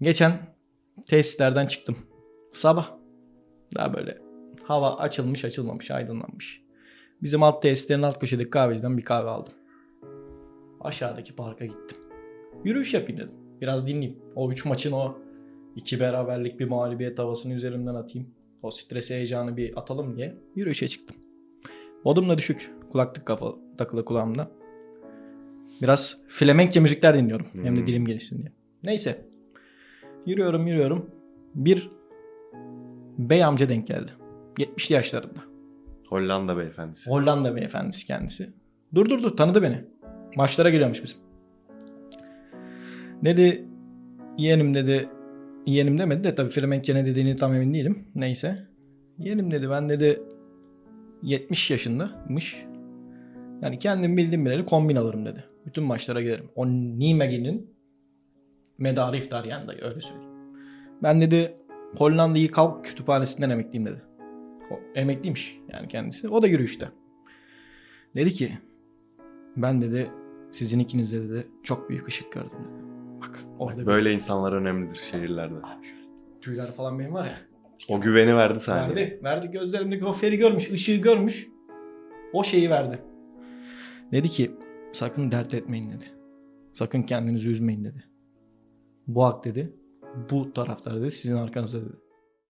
Geçen tesislerden çıktım. Sabah. Daha böyle hava açılmış açılmamış aydınlanmış. Bizim alt tesislerin alt köşedeki kahveciden bir kahve aldım. Aşağıdaki parka gittim. Yürüyüş yapayım dedim. Biraz dinleyeyim. O üç maçın o iki beraberlik bir mağlubiyet havasını üzerimden atayım. O stresi heyecanı bir atalım diye yürüyüşe çıktım. Modum da düşük. Kulaklık kafa takılı kulağımda. Biraz Flemenkçe müzikler dinliyorum. Hem de Hmm. dilim gelişsin diye. Neyse. Yürüyorum yürüyorum. Bir bey amca denk geldi. 70'li yaşlarında. Hollanda beyefendisi. Hollanda beyefendisi kendisi. Dur dur dur tanıdı beni. Maçlara geliyormuş bizim. Dedi yeğenim dedi yeğenim demedi de tabii Flemenkçe ne dediğini tam emin değilim. Neyse. Yeğenim dedi ben dedi 70 yaşındamış. Yani kendim bildiğim bileli kombin alırım dedi. Bütün maçlara giderim. O Nimegen'in medarı iftar yani dayı öyle söyleyeyim. Ben dedi Hollanda Halk Kütüphanesi'nden emekliyim dedi. O, emekliymiş yani kendisi. O da yürüyüşte. Dedi ki ben dedi sizin ikinizde dedi çok büyük ışık gördüm dedi. Bak orada bir- Böyle insanlar önemlidir şehirlerde. Abi şöyle tüyler falan benim var ya. O güveni verdi sana. Verdi. Verdi gözlerimdeki o feri görmüş, ışığı görmüş. O şeyi verdi. Dedi ki sakın dert etmeyin dedi. Sakın kendinizi üzmeyin dedi. Bu hak dedi. Bu taraftar dedi sizin arkanızda dedi.